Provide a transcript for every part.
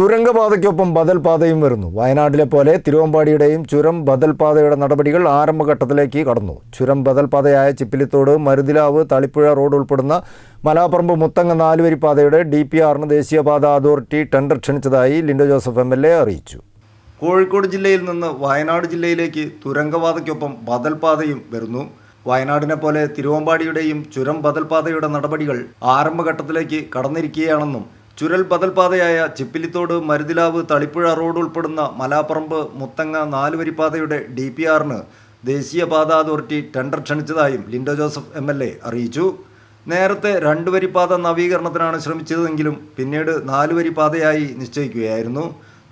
തുരങ്കപാതയ്ക്കൊപ്പം ബദൽ പാതയും വരുന്നു. വയനാട്ടിലെ പോലെ തിരുവമ്പാടിയുടെയും ചുരം ബദൽപാതയുടെ നടപടികൾ ആരംഭഘട്ടത്തിലേക്ക് കടന്നു. ചുരം ബദൽ പാതയായ ചിപ്പിലിത്തോട് മരുതിലാവ് തളിപ്പുഴ റോഡ് ഉൾപ്പെടുന്ന മലാപ്പറമ്പ് മുത്തങ്ങ നാലുവരി പാതയുടെ ഡി പി ആറിന് ദേശീയപാത authority tender ക്ഷണിച്ചതായി Lindo Joseph M L A അറിയിച്ചു. കോഴിക്കോട് ജില്ലയിൽ നിന്ന് വയനാട് ജില്ലയിലേക്ക് തുരങ്കപാതയ്ക്കൊപ്പം ബദൽ പാതയും വരുന്നു. വയനാടിനെ പോലെ തിരുവമ്പാടിയുടെയും ചുരം ബദൽ പാതയുടെ നടപടികൾ ആരംഭഘട്ടത്തിലേക്ക് കടന്നിരിക്കുകയാണെന്നും ചുരൽ ബദൽപാതയായ ചിപ്പിലിത്തോട് മരുതിലാവ് തളിപ്പുഴ റോഡ് ഉൾപ്പെടുന്ന മലാപ്പറമ്പ് മുത്തങ്ങ നാലുവരിപ്പാതയുടെ ഡി പി ആറിന് ദേശീയപാത authority tender ക്ഷണിച്ചതായും Lindo Joseph M L A അറിയിച്ചു. നേരത്തെ രണ്ടുവരിപ്പാത നവീകരണത്തിനാണ് ശ്രമിച്ചതെങ്കിലും പിന്നീട് നാലുവരിപ്പാതയായി നിശ്ചയിക്കുകയായിരുന്നു.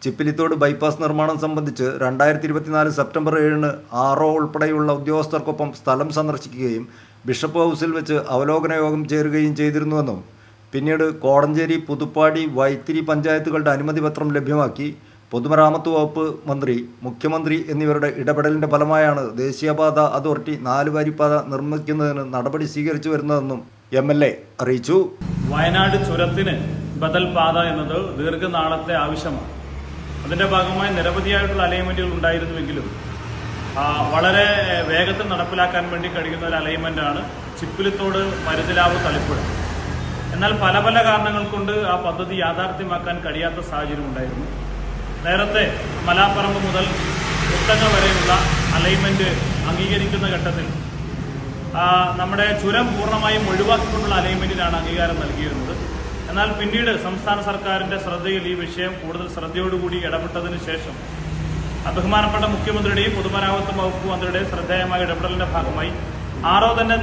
ചിപ്പിലിത്തോട് ബൈപ്പാസ് നിർമ്മാണം സംബന്ധിച്ച് രണ്ടായിരത്തി ഇരുപത്തിനാല് സെപ്റ്റംബർ ഏഴിന് ആർ ഉൾപ്പെടെയുള്ള ഉദ്യോഗസ്ഥർക്കൊപ്പം സ്ഥലം സന്ദർശിക്കുകയും ബിഷപ്പ് ഹൗസിൽ വെച്ച് അവലോകന യോഗം ചേരുകയും ചെയ്തിരുന്നുവെന്നും പിന്നീട് കോടഞ്ചേരി പുതുപ്പാടി വൈത്തിരി പഞ്ചായത്തുകളുടെ അനുമതി പത്രം ലഭ്യമാക്കി. പൊതുമരാമത്ത് വകുപ്പ് മന്ത്രി മുഖ്യമന്ത്രി എന്നിവരുടെ ഇടപെടലിന്റെ ഫലമായാണ് ദേശീയപാത അതോറിറ്റി നാലുവരിപ്പാത നിർമ്മിക്കുന്നതിന് നടപടി സ്വീകരിച്ചു വരുന്നതെന്നും എം എൽ എ അറിയിച്ചു. വയനാട് ചുരത്തിന് ബദൽ പാത എന്നത് ദീർഘനാളത്തെ ആവശ്യമാണ്. അതിന്റെ ഭാഗമായി നിരവധിയായിട്ടുള്ള അലൈൻമെന്റുകൾ ഉണ്ടായിരുന്നുവെങ്കിലും വളരെ വേഗത്തിൽ നടപ്പിലാക്കാൻ വേണ്ടി കഴിയുന്ന ഒരു അലൈൻമെന്റാണ് ചിപ്പിലിത്തോട് മരുതിലാവ് തളിപ്പുഴ. എന്നാൽ പല പല കാരണങ്ങൾ കൊണ്ട് ആ പദ്ധതി യാഥാർത്ഥ്യമാക്കാൻ കഴിയാത്ത സാഹചര്യം ഉണ്ടായിരുന്നു. നേരത്തെ മലാപ്പറമ്പ് മുതൽ മുത്തങ്ങ വരെയുള്ള അലൈൻമെന്റ് അംഗീകരിക്കുന്ന ഘട്ടത്തിൽ നമ്മുടെ ചുരം പൂർണമായും ഒഴിവാക്കിക്കൊണ്ടുള്ള അലൈൻമെന്റിനാണ് അംഗീകാരം നൽകിയിരുന്നത്. എന്നാൽ പിന്നീട് സംസ്ഥാന സർക്കാരിന്റെ ശ്രദ്ധയിൽ ഈ വിഷയം കൂടുതൽ ശ്രദ്ധയോടുകൂടി ഇടപെട്ടതിന് ശേഷം ബഹുമാനപ്പെട്ട മുഖ്യമന്ത്രിയുടെയും പൊതുമരാമത്ത് വകുപ്പ് മന്ത്രിയുടെയും ശ്രദ്ധേയമായ ഇടപെടലിന്റെ ഭാഗമായി ആറോ തന്നെ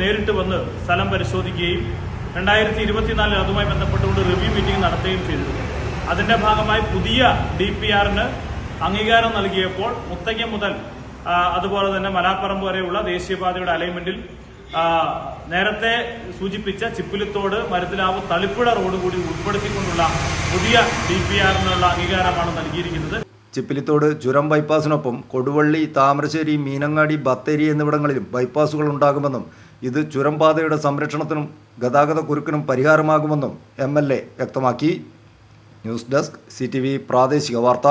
നേരിട്ട് വന്ന് സ്ഥലം പരിശോധിക്കുകയും രണ്ടായിരത്തി ഇരുപത്തിനാലിൽ അതുമായി ബന്ധപ്പെട്ടുകൊണ്ട് റിവ്യൂ മീറ്റിംഗ് നടത്തുകയും ചെയ്തിരുന്നു അതിന്റെ ഭാഗമായി പുതിയ ഡി പി ആറിന് അംഗീകാരം നൽകിയപ്പോൾ മുത്തങ്ങ മുതൽ അതുപോലെ തന്നെ മലാപ്പറമ്പ് വരെയുള്ള ദേശീയപാതയുടെ അലൈൻമെന്റിൽ നേരത്തെ സൂചിപ്പിച്ച ചിപ്പിലിത്തോട് മരുത്തിലാവ് തളിപ്പുഴ റോഡ് കൂടി ഉൾപ്പെടുത്തിക്കൊണ്ടുള്ള പുതിയ ഡി പി ആറിനുള്ള അംഗീകാരമാണ് നൽകിയിരിക്കുന്നത്. ചിപ്പിലിത്തോട് ചുരം ബൈപ്പാസിനൊപ്പം കൊടുവള്ളി താമരശ്ശേരി മീനങ്ങാടി ബത്തേരി എന്നിവിടങ്ങളിലും ബൈപ്പാസുകൾ ഉണ്ടാകുമെന്നും ഇത് ചുരംപാതയുടെ സംരക്ഷണത്തിനും ഗതാഗത കുരുക്കിനും പരിഹാരമാകുമെന്നും എം എൽ എ വ്യക്തമാക്കി. News desk C T V പ്രാദേശിക വാർത്ത.